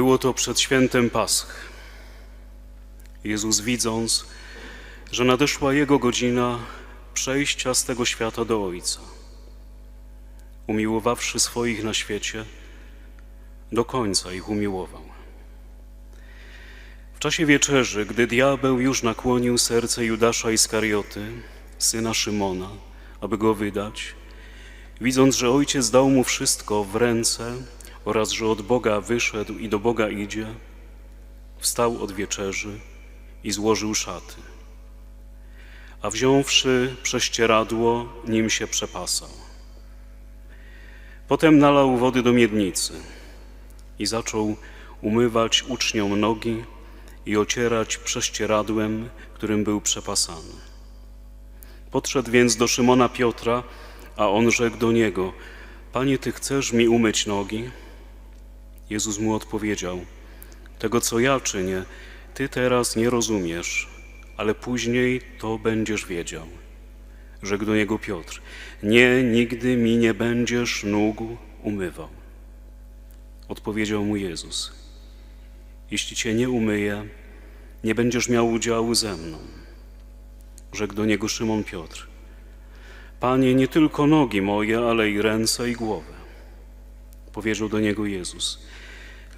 Było to przed świętem Pasch. Jezus widząc, że nadeszła Jego godzina przejścia z tego świata do Ojca, umiłowawszy swoich na świecie, do końca ich umiłował. W czasie wieczerzy, gdy diabeł już nakłonił serce Judasza Iskarioty, syna Szymona, aby go wydać, widząc, że ojciec dał mu wszystko w ręce oraz że od Boga wyszedł i do Boga idzie, wstał od wieczerzy i złożył szaty. A wziąwszy prześcieradło, nim się przepasał. Potem nalał wody do miednicy i zaczął umywać uczniom nogi i ocierać prześcieradłem, którym był przepasany. Podszedł więc do Szymona Piotra, a on rzekł do niego: Panie, ty chcesz mi umyć nogi? Jezus mu odpowiedział: Tego, co ja czynię, ty teraz nie rozumiesz, ale później to będziesz wiedział. Rzekł do niego Piotr: Nie, nigdy mi nie będziesz nóg umywał. Odpowiedział mu Jezus: Jeśli cię nie umyję, nie będziesz miał udziału ze mną. Rzekł do niego Szymon Piotr: Panie, nie tylko nogi moje, ale i ręce i głowę. Powiedział do niego Jezus: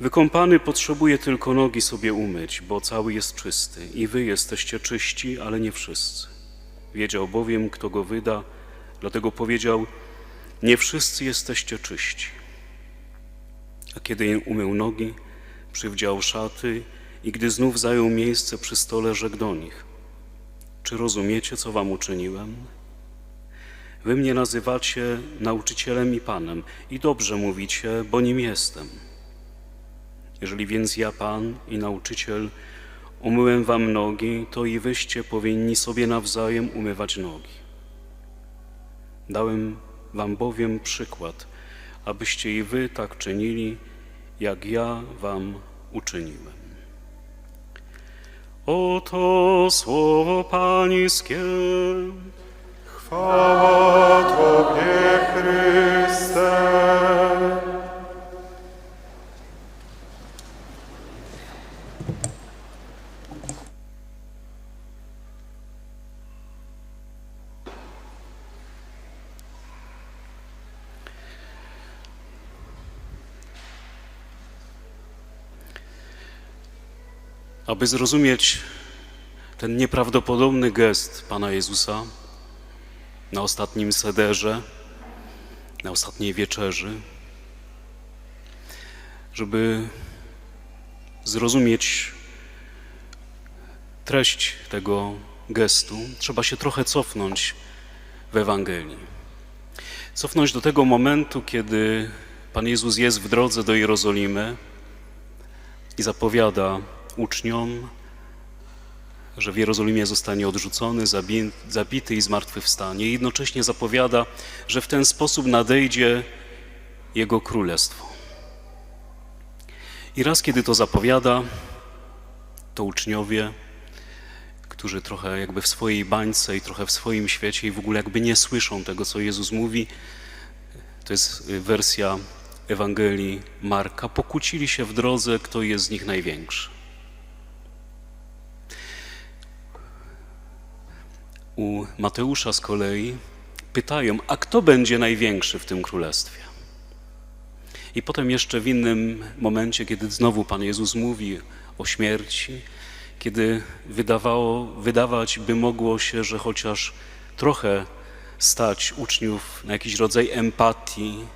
Wykąpany potrzebuje tylko nogi sobie umyć, bo cały jest czysty, i wy jesteście czyści, ale nie wszyscy. Wiedział bowiem, kto go wyda, dlatego powiedział: Nie wszyscy jesteście czyści. A kiedy umył nogi, przywdział szaty i gdy znów zajął miejsce przy stole, rzekł do nich: Czy rozumiecie, co wam uczyniłem? Wy mnie nazywacie nauczycielem i panem, i dobrze mówicie, bo nim jestem. Jeżeli więc ja, pan i nauczyciel, umyłem wam nogi, to i wyście powinni sobie nawzajem umywać nogi. Dałem wam bowiem przykład, abyście i wy tak czynili, jak ja wam uczyniłem. Oto słowo Pańskie. Chwała Tobie, Chryste. Aby zrozumieć ten nieprawdopodobny gest Pana Jezusa na ostatnim sederze, na ostatniej wieczerzy, żeby zrozumieć treść tego gestu, trzeba się trochę cofnąć w Ewangelii. Cofnąć do tego momentu, kiedy Pan Jezus jest w drodze do Jerozolimy i zapowiada uczniom, że w Jerozolimie zostanie odrzucony, zabi- zabity i zmartwychwstanie. I jednocześnie zapowiada, że w ten sposób nadejdzie Jego Królestwo. I raz, kiedy to zapowiada, to uczniowie, którzy trochę jakby w swojej bańce i trochę w swoim świecie i w ogóle jakby nie słyszą tego, co Jezus mówi, to jest wersja Ewangelii Marka, pokłócili się w drodze, kto jest z nich największy. U Mateusza z kolei pytają, a kto będzie największy w tym królestwie? I potem jeszcze w innym momencie, kiedy znowu Pan Jezus mówi o śmierci, kiedy wydawało, wydawać by mogło się, że chociaż trochę stać uczniów na jakiś rodzaj empatii,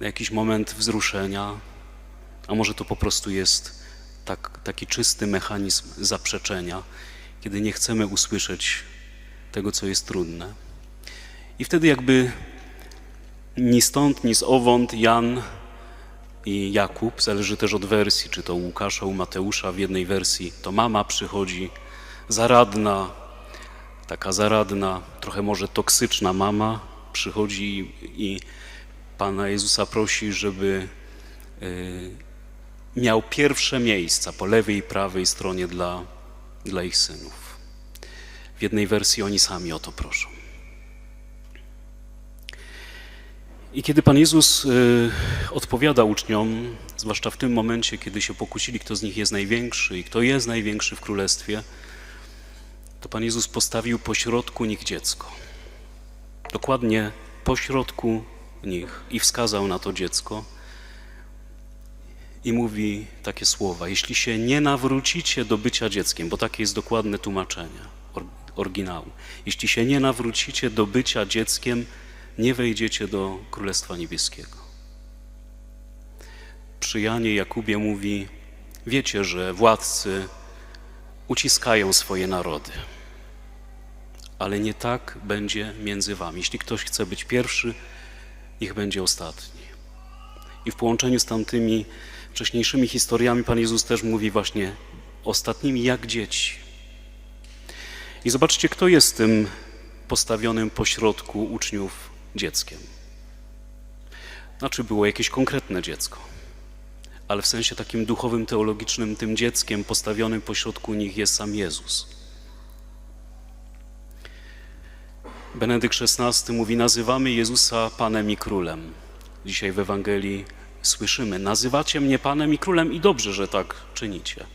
na jakiś moment wzruszenia, a może to po prostu jest tak, taki czysty mechanizm zaprzeczenia, kiedy nie chcemy usłyszeć tego, co jest trudne. I wtedy jakby Ni stąd, ni zowąd Jan i Jakub, zależy też od wersji, czy to Łukasza, u Mateusza, w jednej wersji to mama przychodzi, zaradna, taka zaradna, trochę może toksyczna mama przychodzi i Pana Jezusa prosi, żeby y, miał pierwsze miejsca po lewej i prawej stronie dla, dla ich synów. W jednej wersji oni sami o to proszą. I kiedy Pan Jezus y, odpowiada uczniom, zwłaszcza w tym momencie, kiedy się pokusili, kto z nich jest największy i kto jest największy w królestwie, to Pan Jezus postawił pośrodku nich dziecko. Dokładnie pośrodku nich i wskazał na to dziecko i mówi takie słowa: Jeśli się nie nawrócicie do bycia dzieckiem, bo takie jest dokładne tłumaczenie oryginału, jeśli się nie nawrócicie do bycia dzieckiem, nie wejdziecie do Królestwa Niebieskiego. Przy Janie Jakubie mówi: Wiecie, że władcy uciskają swoje narody, ale nie tak będzie między wami. Jeśli ktoś chce być pierwszy, niech będzie ostatni. I w połączeniu z tamtymi wcześniejszymi historiami Pan Jezus też mówi właśnie ostatnimi jak dzieci. I zobaczcie, kto jest tym postawionym pośrodku uczniów dzieckiem. Znaczy było jakieś konkretne dziecko, ale w sensie takim duchowym, teologicznym tym dzieckiem postawionym pośrodku nich jest sam Jezus. Benedykt XVI mówi: Nazywamy Jezusa Panem i Królem. Dzisiaj w Ewangelii słyszymy: Nazywacie mnie Panem i Królem, i dobrze, że tak czynicie.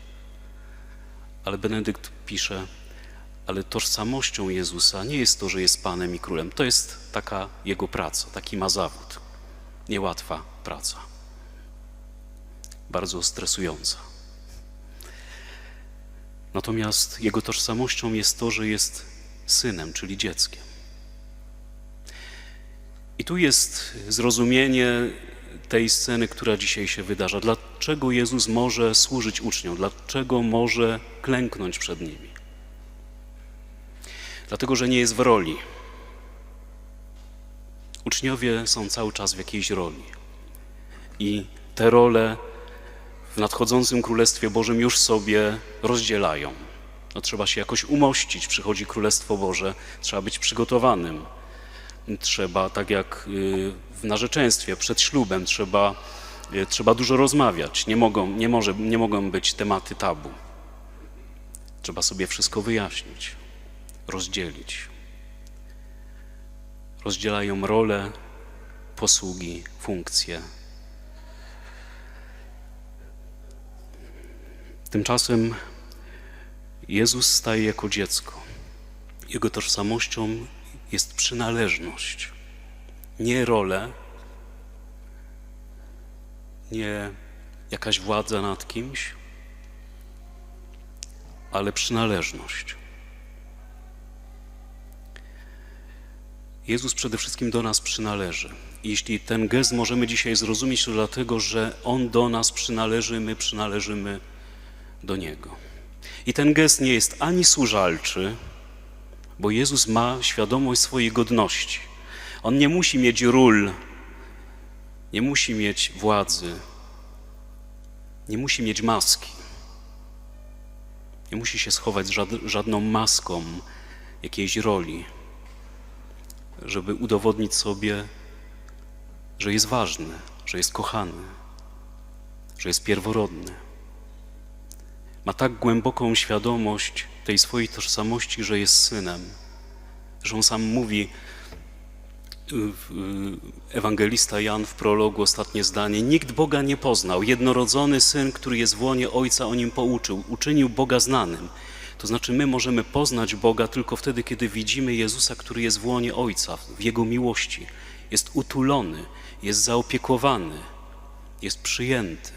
Ale Benedykt pisze: Ale tożsamością Jezusa nie jest to, że jest Panem i Królem. To jest taka jego praca, taki ma zawód. Niełatwa praca. Bardzo stresująca. Natomiast jego tożsamością jest to, że jest synem, czyli dzieckiem. I tu jest zrozumienie tej sceny, która dzisiaj się wydarza. Dlaczego Jezus może służyć uczniom? Dlaczego może klęknąć przed nimi? Dlatego, że nie jest w roli. Uczniowie są cały czas w jakiejś roli. I te role w nadchodzącym Królestwie Bożym już sobie rozdzielają. No, trzeba się jakoś umościć. Przychodzi Królestwo Boże, trzeba być przygotowanym. Trzeba, tak jak y, w narzeczeństwie, przed ślubem, trzeba, y, trzeba dużo rozmawiać. Nie mogą, nie, może, nie mogą być tematy tabu. Trzeba sobie wszystko wyjaśnić, rozdzielić. Rozdzielają role, posługi, funkcje. Tymczasem Jezus staje jako dziecko. Jego tożsamością jest przynależność, nie role, nie jakaś władza nad kimś, ale przynależność. Jezus przede wszystkim do nas przynależy. Jeśli ten gest możemy dzisiaj zrozumieć, to dlatego, że On do nas przynależy, my przynależymy do Niego. I ten gest nie jest ani służalczy, bo Jezus ma świadomość swojej godności. On nie musi mieć ról, nie musi mieć władzy, nie musi mieć maski. Nie musi się schować żadną maską jakiejś roli, żeby udowodnić sobie, że jest ważny, że jest kochany, że jest pierworodny. Ma tak głęboką świadomość tej swojej tożsamości, że jest synem, że on sam mówi, w- ewangelista Jan w prologu, ostatnie zdanie, nikt Boga nie poznał, jednorodzony Syn, który jest w łonie Ojca, o nim pouczył, uczynił Boga znanym. To znaczy my możemy poznać Boga tylko wtedy, kiedy widzimy Jezusa, który jest w łonie Ojca, w Jego miłości. Jest utulony, jest zaopiekowany, jest przyjęty.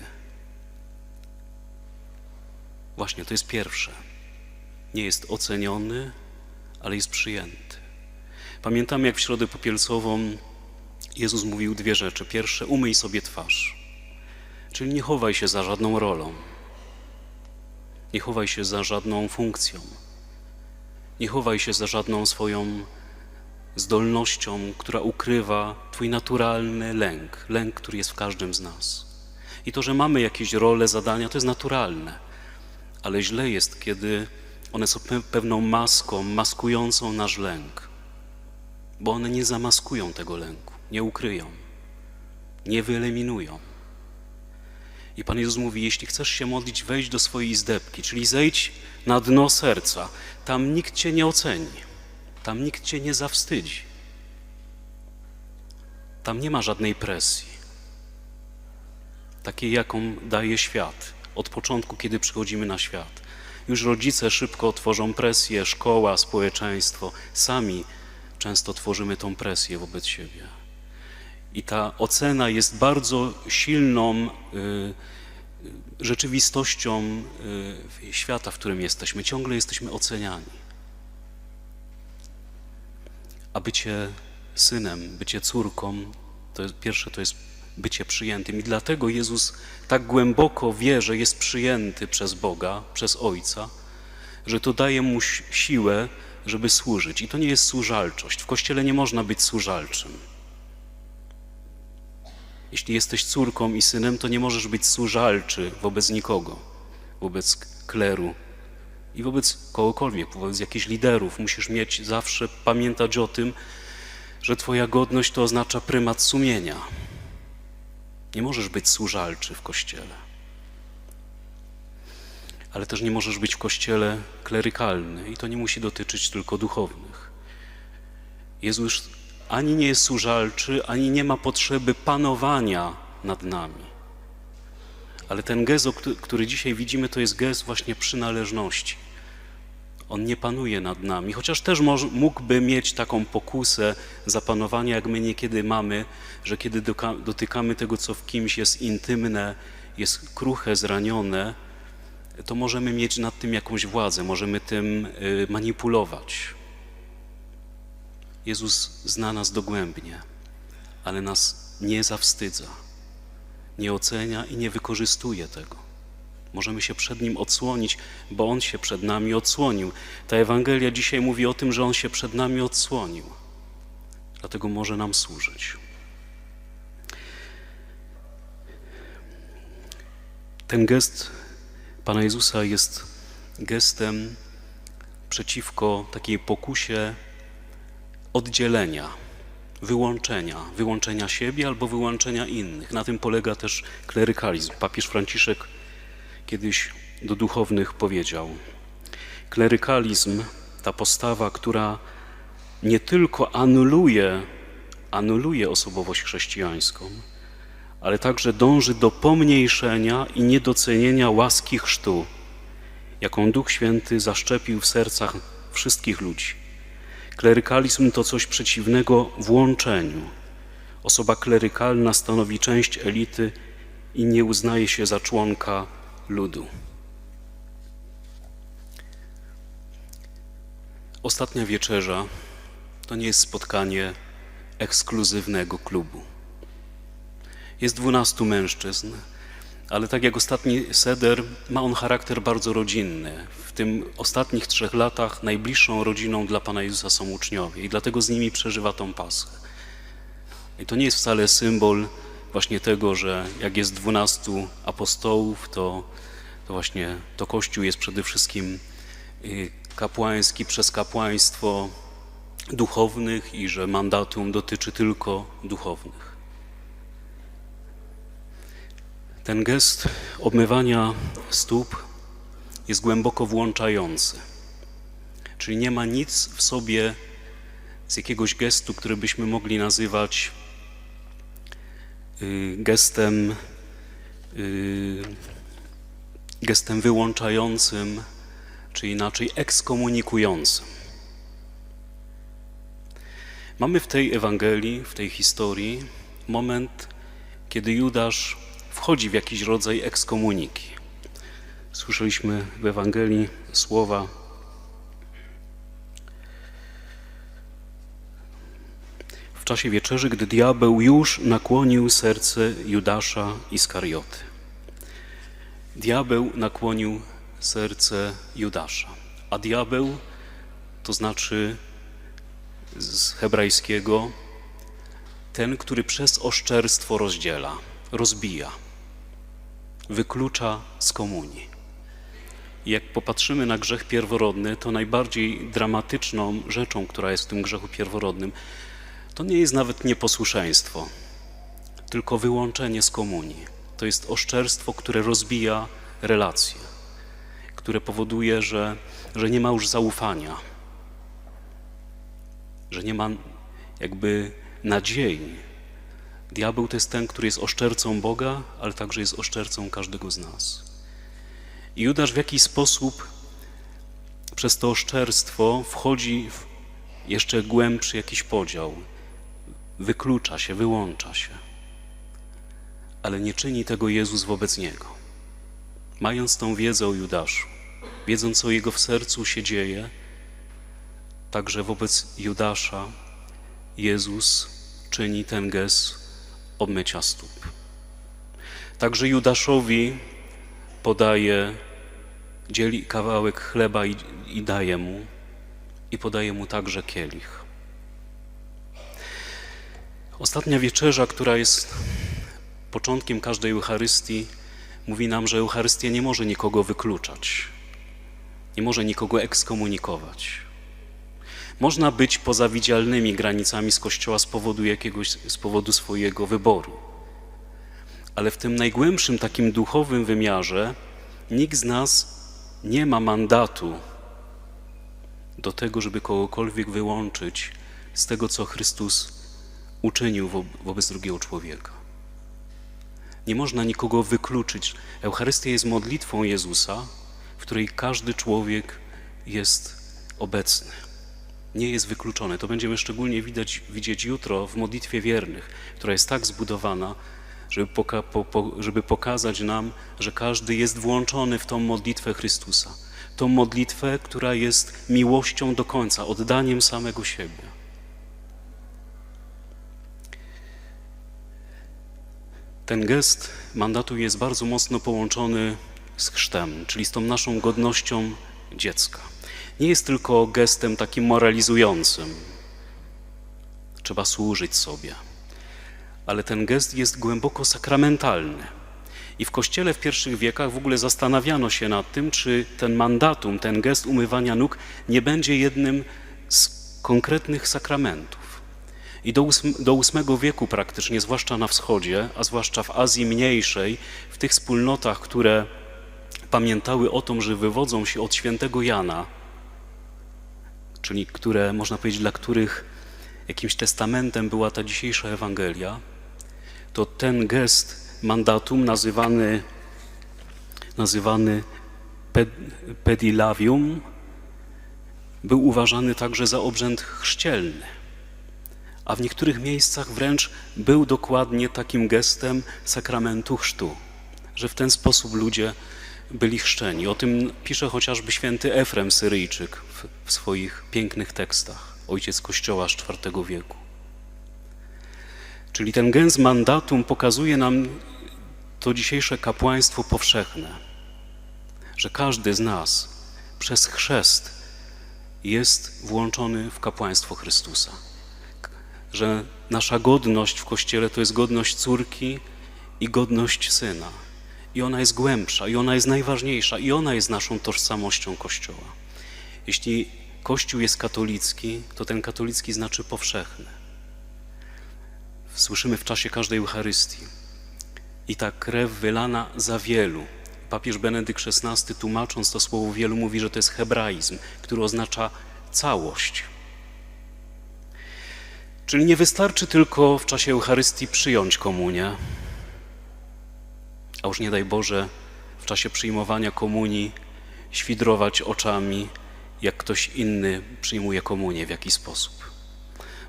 Właśnie to jest pierwsze. Nie jest oceniony, ale jest przyjęty. Pamiętamy, jak w Środę Popielcową Jezus mówił dwie rzeczy. Pierwsze, umyj sobie twarz. Czyli nie chowaj się za żadną rolą. Nie chowaj się za żadną funkcją. Nie chowaj się za żadną swoją zdolnością, która ukrywa Twój naturalny lęk, lęk, który jest w każdym z nas. I to, że mamy jakieś role, zadania, to jest naturalne, ale źle jest, kiedy one są pe- pewną maską, maskującą nasz lęk, bo one nie zamaskują tego lęku, nie ukryją, nie wyeliminują. I Pan Jezus mówi, jeśli chcesz się modlić, wejdź do swojej izdebki, czyli zejdź na dno serca. Tam nikt Cię nie oceni, tam nikt Cię nie zawstydzi. Tam nie ma żadnej presji, takiej jaką daje świat od początku, kiedy przychodzimy na świat. Już rodzice szybko tworzą presję, szkoła, społeczeństwo. Sami często tworzymy tą presję wobec siebie. I ta ocena jest bardzo silną y, rzeczywistością y, świata, w którym jesteśmy. Ciągle jesteśmy oceniani. A bycie synem, bycie córką, to jest, pierwsze to jest bycie przyjętym. I dlatego Jezus tak głęboko wie, że jest przyjęty przez Boga, przez Ojca, że to daje mu si- siłę, żeby służyć. I to nie jest służalczość. W Kościele nie można być służalczym. Jeśli jesteś córką i synem, to nie możesz być służalczy wobec nikogo, wobec kleru i wobec kogokolwiek, wobec jakichś liderów. Musisz mieć zawsze pamiętać o tym, że Twoja godność to oznacza prymat sumienia. Nie możesz być służalczy w kościele. Ale też nie możesz być w kościele klerykalny i to nie musi dotyczyć tylko duchownych. Jezus ani nie jest służalczy, ani nie ma potrzeby panowania nad nami. Ale ten gest, który dzisiaj widzimy, to jest gest właśnie przynależności. On nie panuje nad nami, chociaż też mógłby mieć taką pokusę zapanowania, jak my niekiedy mamy, że kiedy dotykamy tego, co w kimś jest intymne, jest kruche, zranione, to możemy mieć nad tym jakąś władzę, możemy tym y, manipulować. Jezus zna nas dogłębnie, ale nas nie zawstydza, nie ocenia i nie wykorzystuje tego. Możemy się przed Nim odsłonić, bo On się przed nami odsłonił. Ta Ewangelia dzisiaj mówi o tym, że On się przed nami odsłonił. Dlatego może nam służyć. Ten gest Pana Jezusa jest gestem przeciwko takiej pokusie oddzielenia, wyłączenia, wyłączenia siebie albo wyłączenia innych. Na tym polega też klerykalizm. Papież Franciszek kiedyś do duchownych powiedział: Klerykalizm, ta postawa, która nie tylko anuluje, anuluje osobowość chrześcijańską, ale także dąży do pomniejszenia i niedocenienia łaski chrztu, jaką Duch Święty zaszczepił w sercach wszystkich ludzi. Klerykalizm to coś przeciwnego włączeniu. Osoba klerykalna stanowi część elity i nie uznaje się za członka ludu. Ostatnia wieczerza to nie jest spotkanie ekskluzywnego klubu. Jest dwunastu mężczyzn, ale tak jak ostatni seder, ma on charakter bardzo rodzinny. W tym ostatnich trzech latach najbliższą rodziną dla Pana Jezusa są uczniowie i dlatego z nimi przeżywa tą Paschę. I to nie jest wcale symbol właśnie tego, że jak jest dwunastu apostołów, to, to właśnie to Kościół jest przede wszystkim y, kapłański przez kapłaństwo duchownych i że mandatum dotyczy tylko duchownych. Ten gest obmywania stóp jest głęboko włączający. Czyli nie ma nic w sobie z jakiegoś gestu, który byśmy mogli nazywać y, gestem, y, gestem wyłączającym, czy inaczej ekskomunikującym. Mamy w tej Ewangelii, w tej historii moment, kiedy Judasz wchodzi w jakiś rodzaj ekskomuniki. Słyszeliśmy w Ewangelii słowa w czasie wieczerzy, gdy diabeł już nakłonił serce Judasza Iskarioty. Diabeł nakłonił serce Judasza, a diabeł to znaczy z hebrajskiego ten, który przez oszczerstwo rozdziela, rozbija, wyklucza z komunii. Jak popatrzymy na grzech pierworodny, to najbardziej dramatyczną rzeczą, która jest w tym grzechu pierworodnym, to nie jest nawet nieposłuszeństwo, tylko wyłączenie z komunii. To jest oszczerstwo, które rozbija relacje, które powoduje, że, że nie ma już zaufania, że nie ma jakby nadziei. Diabeł to jest ten, który jest oszczercą Boga, ale także jest oszczercą każdego z nas. I Judasz w jakiś sposób przez to oszczerstwo wchodzi w jeszcze głębszy jakiś podział, wyklucza się, wyłącza się. Ale nie czyni tego Jezus wobec niego. Mając tą wiedzę o Judaszu, wiedząc co jego w sercu się dzieje, także wobec Judasza Jezus czyni ten gest obmycia stóp. Także Judaszowi podaje, dzieli kawałek chleba i, i daje mu, i podaje mu także kielich. Ostatnia wieczerza, która jest początkiem każdej Eucharystii, mówi nam, że Eucharystia nie może nikogo wykluczać, nie może nikogo ekskomunikować. Można być poza widzialnymi granicami z Kościoła z powodu jakiegoś, z powodu swojego wyboru. Ale w tym najgłębszym takim duchowym wymiarze nikt z nas nie ma mandatu do tego, żeby kogokolwiek wyłączyć z tego, co Chrystus uczynił wo wobec drugiego człowieka. Nie można nikogo wykluczyć. Eucharystia jest modlitwą Jezusa, w której każdy człowiek jest obecny. Nie jest wykluczony. To będziemy szczególnie widać, widzieć jutro w modlitwie wiernych, która jest tak zbudowana, żeby, poka po, po, żeby pokazać nam, że każdy jest włączony w tą modlitwę Chrystusa. Tą modlitwę, która jest miłością do końca, oddaniem samego siebie. Ten gest mandatu jest bardzo mocno połączony z chrztem, czyli z tą naszą godnością dziecka. Nie jest tylko gestem takim moralizującym. Trzeba służyć sobie. Ale ten gest jest głęboko sakramentalny. I w kościele w pierwszych wiekach w ogóle zastanawiano się nad tym, czy ten mandatum, ten gest umywania nóg nie będzie jednym z konkretnych sakramentów. I do, ósm, do VIII wieku praktycznie, zwłaszcza na wschodzie, a zwłaszcza w Azji Mniejszej, w tych wspólnotach, które pamiętały o tym, że wywodzą się od świętego Jana, czyli które, można powiedzieć, dla których jakimś testamentem była ta dzisiejsza Ewangelia, to ten gest mandatum nazywany, nazywany ped, pedilavium był uważany także za obrzęd chrzcielny a w niektórych miejscach wręcz był dokładnie takim gestem sakramentu chrztu, że w ten sposób ludzie byli chrzczeni. O tym pisze chociażby święty Efrem Syryjczyk w, w swoich pięknych tekstach, ojciec Kościoła z IV wieku. Czyli ten gęs mandatum pokazuje nam to dzisiejsze kapłaństwo powszechne, że każdy z nas przez chrzest jest włączony w kapłaństwo Chrystusa że nasza godność w Kościele to jest godność córki i godność syna. I ona jest głębsza, i ona jest najważniejsza, i ona jest naszą tożsamością Kościoła. Jeśli Kościół jest katolicki, to ten katolicki znaczy powszechny. Słyszymy w czasie każdej Eucharystii. I ta krew wylana za wielu. Papież Benedykt XVI, tłumacząc to słowo wielu, mówi, że to jest hebraizm, który oznacza całość. Czyli nie wystarczy tylko w czasie Eucharystii przyjąć komunię, a już nie daj Boże w czasie przyjmowania komunii świdrować oczami, jak ktoś inny przyjmuje komunię w jakiś sposób.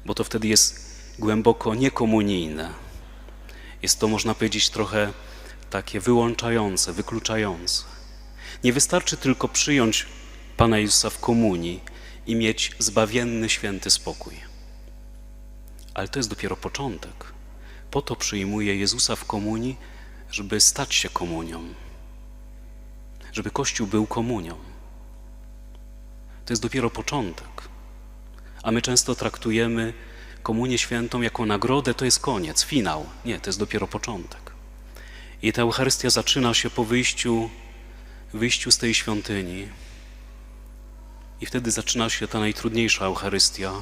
Bo to wtedy jest głęboko niekomunijne. Jest to, można powiedzieć, trochę takie wyłączające, wykluczające. Nie wystarczy tylko przyjąć Pana Jezusa w komunii i mieć zbawienny, święty spokój. Ale to jest dopiero początek. Po to przyjmuje Jezusa w komunii, żeby stać się komunią. Żeby Kościół był komunią. To jest dopiero początek. A my często traktujemy Komunię Świętą jako nagrodę, to jest koniec, finał. Nie, to jest dopiero początek. I ta Eucharystia zaczyna się po wyjściu, wyjściu z tej świątyni. I wtedy zaczyna się ta najtrudniejsza Eucharystia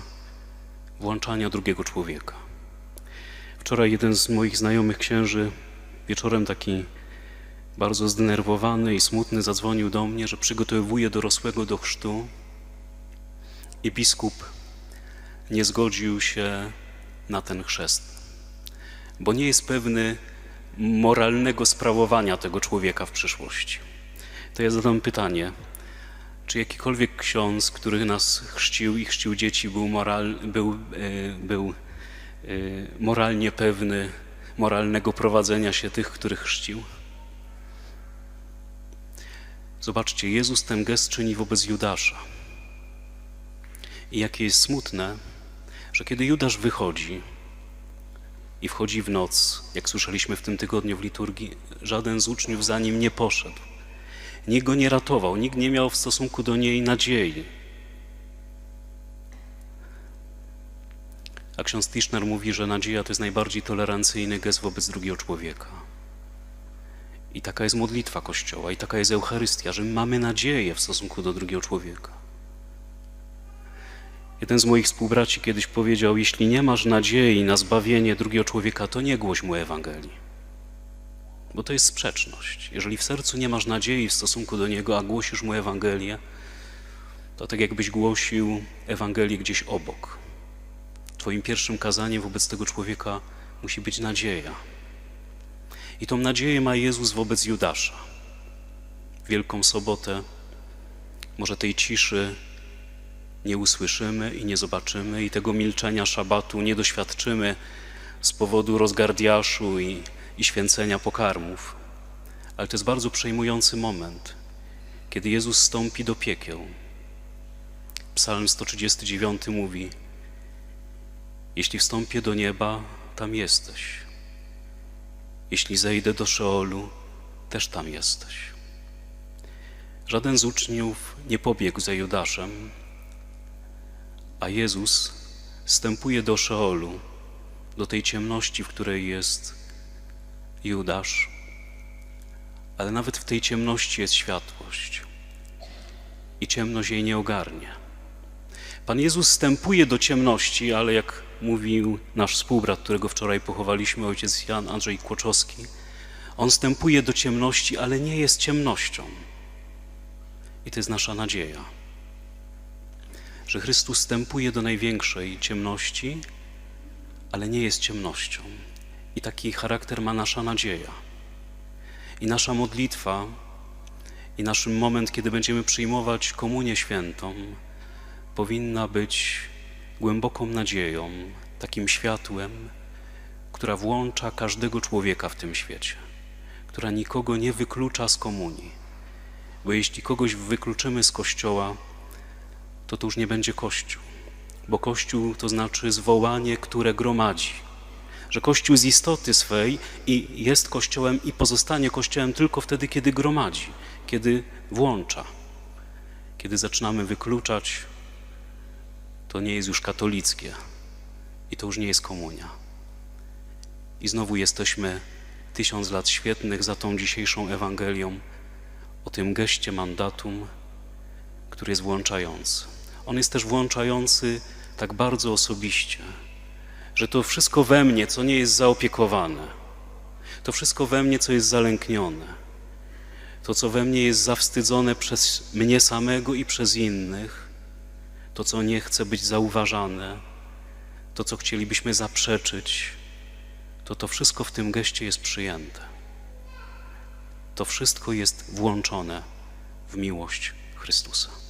włączania drugiego człowieka. Wczoraj jeden z moich znajomych księży wieczorem taki bardzo zdenerwowany i smutny zadzwonił do mnie, że przygotowuje dorosłego do chrztu i biskup nie zgodził się na ten chrzest, bo nie jest pewny moralnego sprawowania tego człowieka w przyszłości. To ja zadam pytanie, czy jakikolwiek ksiądz, który nas chrzcił i chrzcił dzieci, był, moral, był, e, był e, moralnie pewny moralnego prowadzenia się tych, których chrzcił? Zobaczcie, Jezus ten gest czyni wobec Judasza. I jakie jest smutne, że kiedy Judasz wychodzi i wchodzi w noc, jak słyszeliśmy w tym tygodniu w liturgii, żaden z uczniów za nim nie poszedł. Nikt go nie ratował, nikt nie miał w stosunku do niej nadziei. A ksiądz Tischner mówi, że nadzieja to jest najbardziej tolerancyjny gest wobec drugiego człowieka. I taka jest modlitwa Kościoła, i taka jest Eucharystia, że my mamy nadzieję w stosunku do drugiego człowieka. Jeden z moich współbraci kiedyś powiedział: Jeśli nie masz nadziei na zbawienie drugiego człowieka, to nie głoś mu Ewangelii. Bo to jest sprzeczność. Jeżeli w sercu nie masz nadziei w stosunku do niego, a głosisz mu Ewangelię, to tak jakbyś głosił Ewangelię gdzieś obok. Twoim pierwszym kazaniem wobec tego człowieka musi być nadzieja. I tą nadzieję ma Jezus wobec Judasza. Wielką sobotę, może tej ciszy nie usłyszymy i nie zobaczymy, i tego milczenia szabatu nie doświadczymy z powodu rozgardiaszu i, i święcenia pokarmów. Ale to jest bardzo przejmujący moment, kiedy Jezus stąpi do piekieł. Psalm 139 mówi: Jeśli wstąpię do nieba, tam jesteś. Jeśli zejdę do Szeolu, też tam jesteś. Żaden z uczniów nie pobiegł za Judaszem, a Jezus wstępuje do Szeolu, do tej ciemności, w której jest Judasz, ale nawet w tej ciemności jest światłość i ciemność jej nie ogarnie. Pan Jezus wstępuje do ciemności, ale jak mówił nasz współbrat, którego wczoraj pochowaliśmy, ojciec Jan Andrzej Kłoczowski, on wstępuje do ciemności, ale nie jest ciemnością. I to jest nasza nadzieja, że Chrystus wstępuje do największej ciemności, ale nie jest ciemnością. I taki charakter ma nasza nadzieja. I nasza modlitwa, i nasz moment, kiedy będziemy przyjmować Komunię Świętą, powinna być głęboką nadzieją, takim światłem, która włącza każdego człowieka w tym świecie, która nikogo nie wyklucza z komunii. Bo jeśli kogoś wykluczymy z kościoła, to to już nie będzie kościół, bo kościół to znaczy zwołanie, które gromadzi. Że kościół z istoty swej i jest kościołem i pozostanie kościołem tylko wtedy, kiedy gromadzi, kiedy włącza. Kiedy zaczynamy wykluczać, to nie jest już katolickie i to już nie jest komunia. I znowu jesteśmy tysiąc lat świetnych za tą dzisiejszą Ewangelią o tym geście mandatum, który jest włączający. On jest też włączający tak bardzo osobiście, że to wszystko we mnie, co nie jest zaopiekowane, to wszystko we mnie, co jest zalęknione, to, co we mnie jest zawstydzone przez mnie samego i przez innych, to, co nie chce być zauważane, to, co chcielibyśmy zaprzeczyć, to to wszystko w tym geście jest przyjęte. To wszystko jest włączone w miłość Chrystusa.